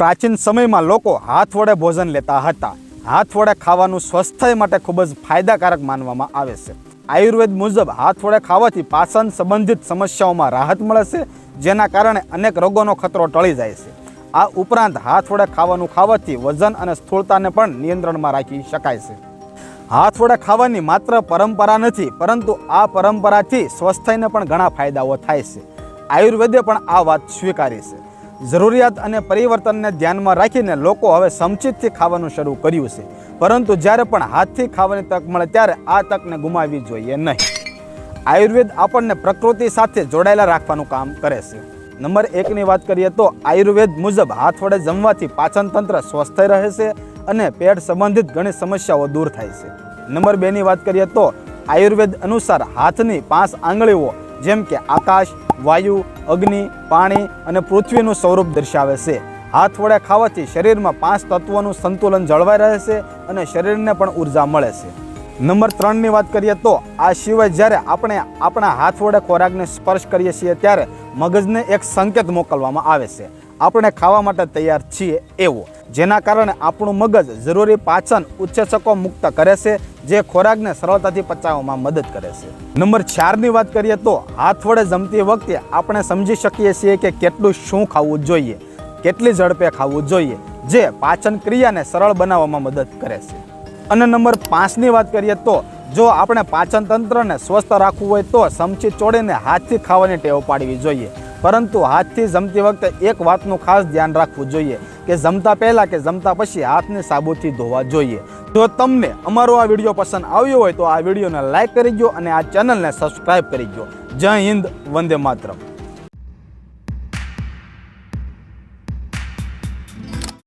પ્રાચીન સમયમાં લોકો હાથ વડે ભોજન લેતા હતા. હાથ વડે ખાવાનું સ્વાસ્થ્ય માટે ખૂબ જ ફાયદાકારક માનવામાં આવે છે. આયુર્વેદ મુજબ હાથ વડે ખાવાથી પાચન સંબંધિત સમસ્યાઓમાં રાહત મળે છે, જેના કારણે અનેક રોગોનો ખતરો ટળી જાય છે. આ ઉપરાંત હાથ વડે ખાવાનું ખાવાથી વજન અને સ્થૂળતાને પણ નિયંત્રણમાં રાખી શકાય છે. હાથ વડે ખાવાની માત્ર પરંપરા નથી, પરંતુ આ પરંપરાથી સ્વાસ્થ્યને પણ ઘણા ફાયદાઓ થાય છે. આયુર્વેદે પણ આ વાત સ્વીકારી છે. જરૂરિયાત અને પરિવર્તનને ધ્યાનમાં રાખીને લોકો હવે સમચિતથી ખાવાનું શરૂ કર્યું છે. પરંતુ જ્યારે પણ હાથથી ખાવાની તક મળે ત્યારે આ તકને ગુમાવવી જોઈએ નહીં. આયુર્વેદ આપણને પ્રકૃતિ સાથે જોડાયેલા રાખવાનું કામ કરે છે. નંબર એકની વાત કરીએ તો આયુર્વેદ મુજબ હાથ વડે જમવાથી પાચનતંત્ર સ્વસ્થ રહે છે અને પેટ સંબંધિત ઘણી સમસ્યાઓ દૂર થાય છે. નંબર બેની વાત કરીએ તો આયુર્વેદ અનુસાર હાથની પાંચ આંગળીઓ જેમ કે આકાશ વાયુ, અગ્નિ, પાણી અને પૃથ્વીનું સ્વરૂપ દર્શાવે છે. હાથ વડે ખાવાથી શરીરમાં પાંચ તત્વોનું સંતુલન જળવાઈ રહે છે અને શરીરને પણ ઊર્જા મળે છે. નંબર ત્રણની વાત કરીએ તો આ સિવાય જ્યારે આપણે આપણા હાથ વડે ખોરાકને સ્પર્શ કરીએ છીએ ત્યારે મગજને એક સંકેત મોકલવામાં આવે છે. આપણે ખાવા માટે તૈયાર છીએ એવો. જેના કારણે આપણું મગજ જરૂરી પાચન ઉચ્ચેચકો મુક્ત કરે છે, જે ખોરાકને સરળતાથી પચાવવામાં મદદ કરે છે. નંબર ચારની વાત કરીએ તો, હાથ વડે જમતી વખતે આપણે સમજી શકીએ છીએ કે કેટલું શું ખાવું જોઈએ, કેટલી ઝડપે ખાવું જોઈએ, જે પાચન ક્રિયાને સરળ બનાવવામાં મદદ કરે છે. અને નંબર પાંચની વાત કરીએ તો, જો આપણે પાચન તંત્રને સ્વસ્થ રાખવું હોય તો સમચી ચોડીને હાથથી ખાવાની ટેવ પાડવી જોઈએ. પરંતુ હાથથી જમતી વખતે એક વાતનું ખાસ ધ્યાન રાખવું જોઈએ કે જમતા પહેલાં કે જમતા પછી હાથને સાબુથી ધોવા જોઈએ. જો તમને અમારો આ વીડિયો પસંદ આવ્યો હોય તો આ વિડીયોને લાઇક કરી દો અને આ ચેનલને સબસ્ક્રાઈબ કરી દો જય હિન્દ, વંદે માતરમ.